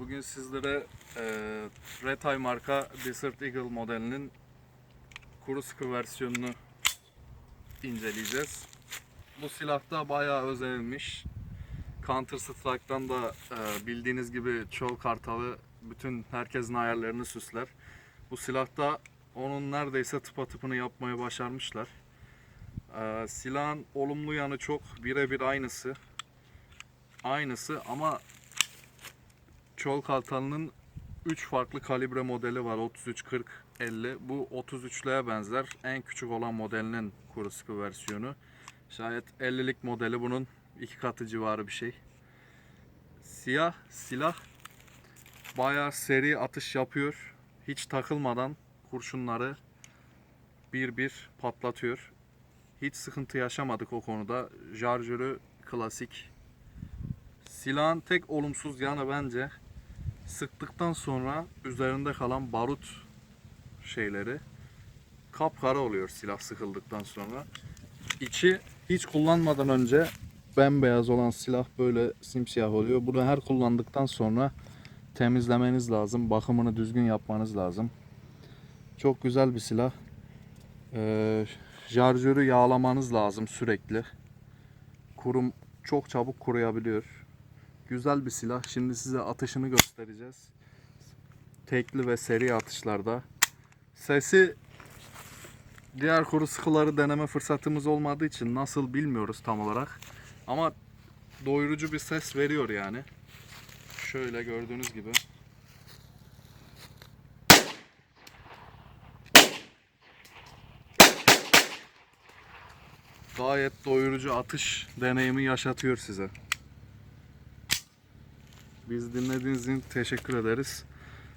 Bugün sizlere e, Red Eye marka Desert Eagle modelinin kuru sıkı versiyonunu inceleyeceğiz. Bu silahta bayağı özenilmiş. Counter Strike'dan da e, bildiğiniz gibi çoğu kartalı bütün herkesin ayarlarını süsler. Bu silahta onun neredeyse tıpatıpını yapmayı başarmışlar. E, silahın olumlu yanı çok birebir aynısı. Aynısı ama Çol Kartalı'nın 3 farklı kalibre modeli var. 33, 40, 50. Bu 33'lüğe benzer. En küçük olan modelinin kuru sıkı versiyonu. Şayet 50'lik modeli bunun iki katı civarı bir şey. Siyah silah bayağı seri atış yapıyor. Hiç takılmadan kurşunları bir bir patlatıyor. Hiç sıkıntı yaşamadık o konuda. Jarjörü klasik. Silahın tek olumsuz yanı bence sıktıktan sonra üzerinde kalan barut şeyleri kapkara oluyor silah sıkıldıktan sonra. İçi hiç kullanmadan önce bembeyaz olan silah böyle simsiyah oluyor. Bunu her kullandıktan sonra temizlemeniz lazım. Bakımını düzgün yapmanız lazım. Çok güzel bir silah. Ee, şarjörü yağlamanız lazım sürekli. Kurum çok çabuk kuruyabiliyor. Güzel bir silah. Şimdi size atışını göstereceğiz. Tekli ve seri atışlarda. Sesi diğer kuru sıkıları deneme fırsatımız olmadığı için nasıl bilmiyoruz tam olarak. Ama doyurucu bir ses veriyor yani. Şöyle gördüğünüz gibi. Gayet doyurucu atış deneyimi yaşatıyor size. Biz dinlediğiniz için teşekkür ederiz.